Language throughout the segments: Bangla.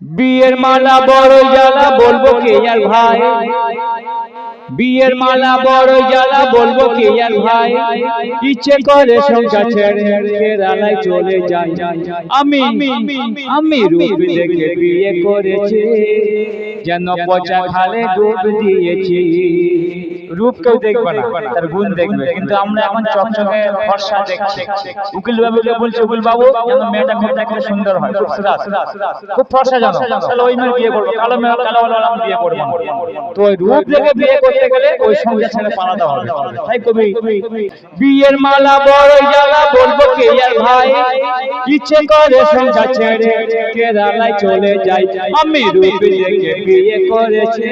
বিয়ের মালা বড় জ্বালা বলব কে আর ভাই? বিয়ের মালা বড় জ্বালা বলব কে আর ভাই? ইচ্ছে করে সংসার ছেড়ে কেরালায় চলে যাই। আমি আমি রূপ দেখে বিয়ে করেছি, যেন পচা খালে ডুব দিয়েছি। রূপ কেউ দেখবে না তার গুণ দেখবে। কিন্তু আমরা এখন চকচকে ফর্সা দেখছি। উকিল বাবুকে বলছে উকিল বাবু যেন মেয়েটা খুব দেখতে সুন্দর হয়। খুব সুরাস খুব ফর্সা জানো তাহলে ওই মেয়ে বিয়ে করব। কালো মেয়ে কালো হলে আমি বিয়ে করব তো ওই রূপ দেখে বিয়ে করতে গেলে ওই সঙ্গে ছেড়ে পালাতে হবে। তাই কবি বিয়ের মালা বড় জ্বালা বলব কে আর ভাই? ইচ্ছে করে সংসার ছেড়ে কেরালায় চলে যাই। আমি রূপ দেখে বিয়ে করেছে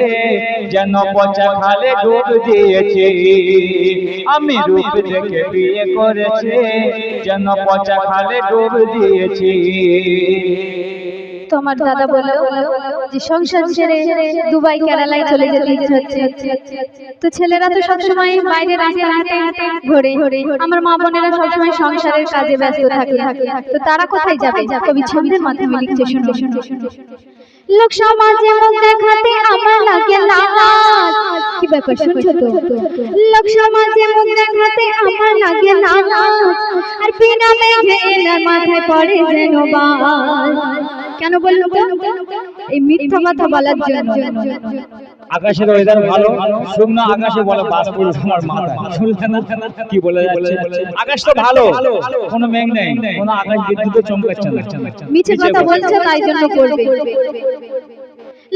যেন পচা খালে ডুব দিয়েছে আমি রূপ দেখে বিয়ে করেছি। যেন পচা খালে ডুব দিয়েছি। তোমার দাদা বলে যে সংসার ছেড়ে দুবাই, কেরালায় চলে যেতে ইচ্ছে হচ্ছে। তো ছেলেরা তো সবসময় বাইরে রাস্তা হাঁটে হাঁটে ঘোরে। আমার মা বোনেরা সবসময় সংসারের কাজে ব্যস্ত থাকে। তো তারা কোথায় যাবে? কবি ছন্দের মাধ্যমে লিখছে শুনো লোক সমাজে মুখ দেখাতে আমার লাগে লাজ কি ব্যাপার, শুনছো তো? লোক সমাজে মুখ দেখাতে আমার লাগে আর বিনা মেঘে মাথায় পড়ে যেন বাজ। কেন বলল তো? এই মিথ্যা কথা বলার জন্য। আকাশের ওয়েদার ভালো শুকনো আকাশে বলে বাস পড়েছে আমার মাথায়। শুনলে না কি বলে যাচ্ছে? আকাশ তো ভালো কোনো মেঘ নেই কোনো আকাশ বিদ্যুৎ চমকাচ্ছে না। মিছে কথা বলছে তাই জন্য করবে।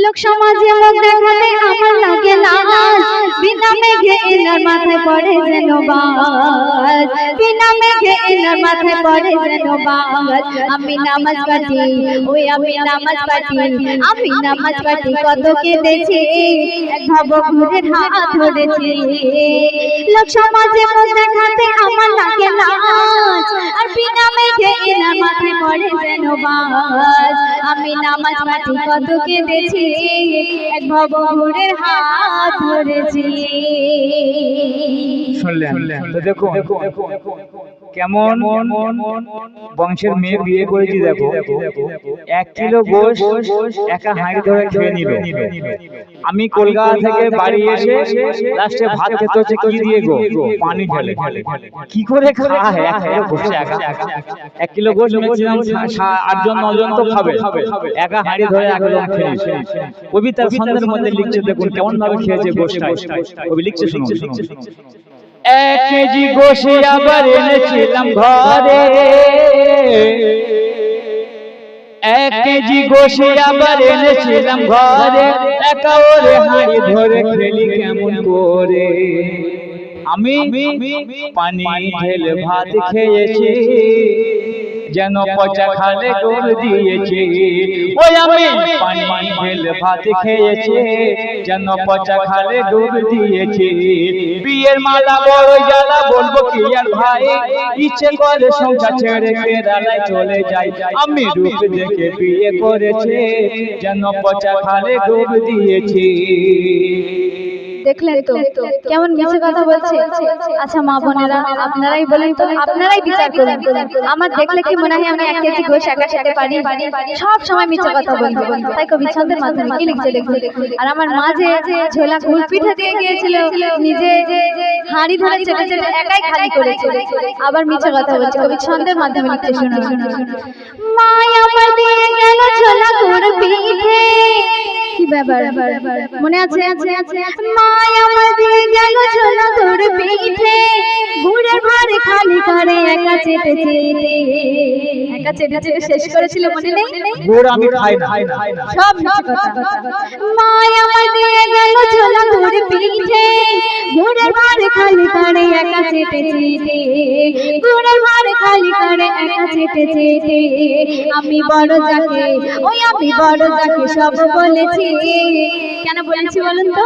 লোক সমাজে মুখ দেখাতে আমার লাগে লাজ বিনা মেঘে এনার মাথায় পড়ে যেন বাজ বিনা মেঘে এনার পড়ে যেন বাঙাল আমি নামাজ পাঠি, ওই আমি নামাজ পাঠি, আমি নামাজ পাঠি, কত ভব ঘুরে হাত ধরেছি। লোক সমাজে মুখ দেখাতে আমার লাগে লাজ পড়ে যেন বাজ আমি নামাজ পাঠি কত কেঁদেছি এক ভবনের হাত ধরেছি। শুনলেন? দেখুন। কেমন বংশের মেয়ে বিয়ে করেছি দেখো। এক কিলো গোশ একা হাঁড়ি ধরে খেয়ে নিল। আমি কলকাতা থেকে বাড়ি এসে লাস্টে ভাত খেতে হচ্ছে কি দিয়ে গো। পানি ঢেলে। কি করে খায় এক কিলো গোশ আটজন নজন তো খাবে। একা হাঁড়ি ধরে একদম খেয়ে নিচ্ছে। কবি তার মধ্যে লিখছে দেখুন কেমন ভাবে খেয়েছে গোশটা কবি লিখছে শুনুন কেজি গোসে আবার এনেছিলাম ঘরে। এক কেজি গোসে আবার এনেছিলাম ঘরে। একা ওরে ধরে খেলি কেমন করে। আমি পানি ঢেলে ভাত খেয়েছি। যেন পচা খালে ডোর দিয়েছে। ওই আমি পানি ঢেলে ভাত খেয়েছে। যেন পচা খালে ডোর দিয়েছে। বিয়ের মালা বড় জ্বালা বলব কি আর ভাই? ইচ্ছে করে সংসার ছেড়ে কেরালায় চলে যাই। আমি রূপ দেখে বিয়ে করেছে। যেন পচা খালে ডোর দিয়েছে। দেখলেন তো? কেমন মিছে কথা বলছে? আচ্ছা মা বোনেরা আপনারাই বলেন তো আপনারাই বিচার করুন। আমার দেখলে কি মনে হয় আমি এক কেজি গোশ একা খেতে পারি? সব সময় মিছে কথা বলব তাই কবি ছন্দের মাধ্যমে কি লিখছে দেখুন? আর আমার মা যে ঝোলা গুড় পিঠা দিয়ে গিয়েছিল নিজে হাঁড়ি ধরে চেটে চেটে একাই খালি করেছে। আবার মিছে কথা বলছে। কবি ছন্দের মাধ্যমে লিখছে শুনুন মা আমার দিয়ে গেল ঝোলা গুড় পিঠে? কি ব্যাপার? মনে আছে? মায় দিয়ে গেল ঝোলা তোর পিঠে? গুড়ের ভারে খালি করে একা চেটে চেটে। একা চেটে চেটে শেষ করেছিল মনে নেই? গুড় আমি খাই না। সব মিছে কথা। মায় দিয়ে গেল ঝোলা তোর পিঠে? গুড়ের ভারে খালি করে একা চেটে চেটে। গুড়ের ভারে খালি করে একা চেটে চেটে। আমি বড় যাকে, ওই আমি বড় যাকে সব বলেছি। কেন বলেছি বলুন তো?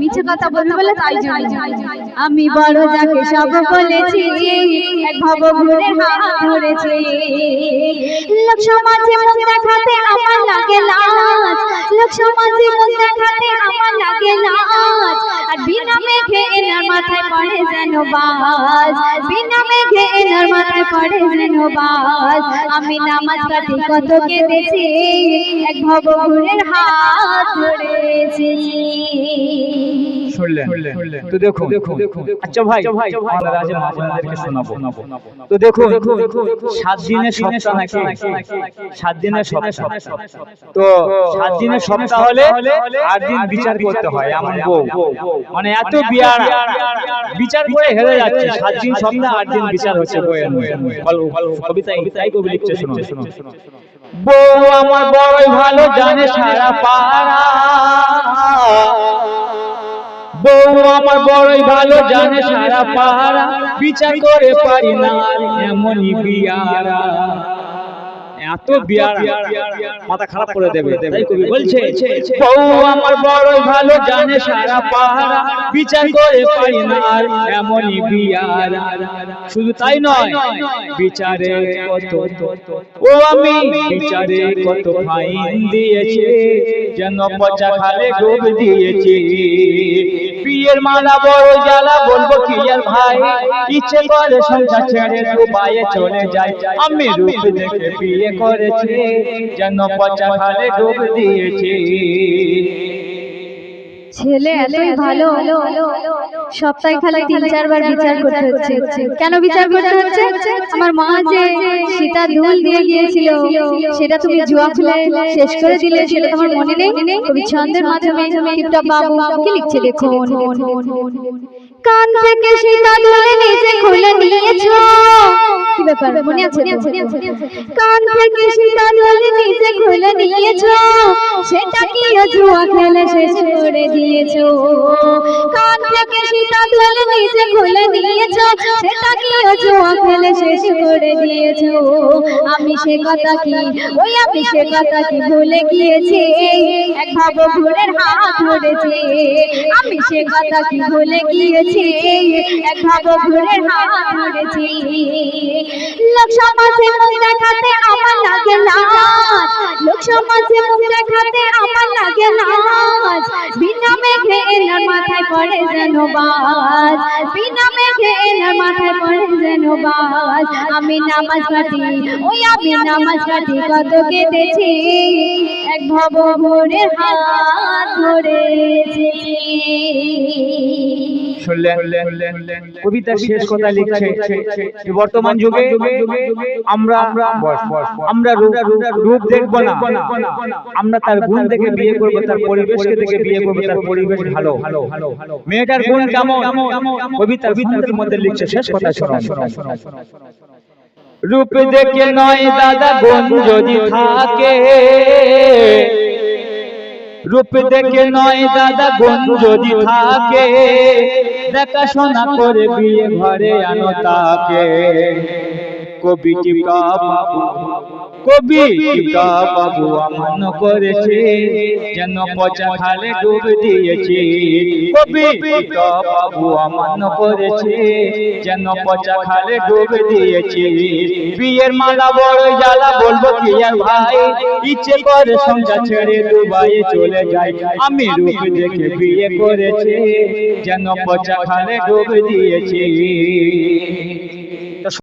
মিছে কথা বলবে বলে তাই আমি বড় যাকে সব বলেছি, এক ভব ঘুরে হাত ধরেছি। লোক সমাজে মুখ দেখাতে আমার লাগে লাজ। লোক সমাজে মুখ দেখাতে আমার লাগে লাজ। আর বিনা মেঘে এনার মাথায় পড়ে যেন বাজ। বিনা মেঘে এনার মাথায় পড়ে যেন বাজ। আমি নামাজ কাটি কত কেঁদেছি, এক ভবঘুরের হাত ধরেছি। শুনলেন। তো দেখুন আচ্ছা ভাই আজ মা শোনাবো। তো দেখুন সাত দিনের সপ্তাহ নাকি? সাত সপ্তাহ। তো সাত দিনের সপ্তাহ হলে আট দিন বিচার করতে হয় এমন বউ। মানে এত বিয়ার। বিচার করে হেরে যাচ্ছে। সাত দিন সপ্তাহ আট দিন বিচার হচ্ছে বইয়ের কবিতা তাই কবি লিখছে শোনো বউ আমার বড় ভালো জানে সারা পাড়া। বউ আমার বড়ই ভালো জানে সারা পাড়া বিচার করে পারি না এমনই বিয়ারা। এত বিয়ারা। মাথা খারাপ করে দেবে। তাই কবি বলছে বউ আমার বড়ই ভালো জানে সারা পাহারা বিচার করে পারি না আর এমনই বিয়ারা। শুধু তাই নয় বিচারে কত ও আমি বিচারে কত ফাইন দিয়েছে যেন পচা খালে ডুব দিয়েছে। বিয়ের মালা বড় জ্বালা, বলব কি আর ভাই? ইচ্ছে করে সংসার ছেড়ে দুবাইয়ে চলে যাই। আমি রূপ দেখে বিয়ে করেছি, যেন পচা খালে ডুব দিয়েছে। ছেলে এতই ভালো। সপ্তাহে খালি তিন চারবার বিচার করতে হচ্ছে। কেন বিচার করতে হচ্ছে? আমার মা যে সীতা দুল দিয়ে গিয়েছিল সেটা তুমি জুয়া খুলে শেষ করে দিলে সেটা তোমার মনে নেই? কবি ছন্দের মাধ্যমে টিপটপ বাবু কি লিখছে দেখুন। কান থেকে সীতা দুলে নিজে খুলে নিয়েছো। কি ব্যাপার? মনে আছে কান থেকে সীতা দুলে নিজে খুলে নিয়েছো। সেটা কি জুয়া খেলে? শেষ করে দিয়েছ। কান থেকে সীতা দুলে নিজে খুলে নিয়েছো সেটা কি জুয়া খেলে শেষ করে দিয়েছ? আমি সে কথা কি, ওই আমি সে কথা কি ভুলে গিয়েছি? এক ভাব ঘুরের হাত ধরেছে। আমি সে কথা কি ভুলে গিয়েছি? এক ভাব ঘুরের হাত ধরেছি। লোক দেখাতে আমার লাগে লাজ। লোক মাথায় পড়ে যেন বাজ। বিনা মেঘে মাথায় পড়ে যেন আমি নামাজ কাটি ওই আমি নামাজ কাটি কত কেঁদেছি। এক ভব হাত ধরেছি শুনলেন। কবিতার শেষ কথা লিখছে। বর্তমান যুগে আমরা আমরা রূপ দেখব না। আমরা তার গুণ দেখে বিয়ে করব তার পরিবেশকে দেখে বিয়ে করব তার পরিবেশ ভালো। মেয়েটার গুণ কেমন? কবিতার মধ্যে লিখছে শেষ কথা শোনো। রূপ দেখে নয় দাদা গুণ যদি থাকে। রূপ দেখে নয় দাদা গুণ যদি থাকে। দেখাশোনা করে বিয়ে ঘরে আনো তাকে। কবি টিকা বাবু? কবি বাবু আমান্য করেছে যেন পচা খালে ডুব দিয়েছে। কবি বাবু আমান্য করেছে যেন পচা খালে ডুব দিয়েছে। বিয়ের মালা বড় জ্বালা বলব কি আর ভাই? ইচ্ছে করে সংসার ছেড়ে দুবাই চলে যায় আমি রূপ দেখে বিয়ে করেছে যেন পচা খালে ডুব দিয়েছে।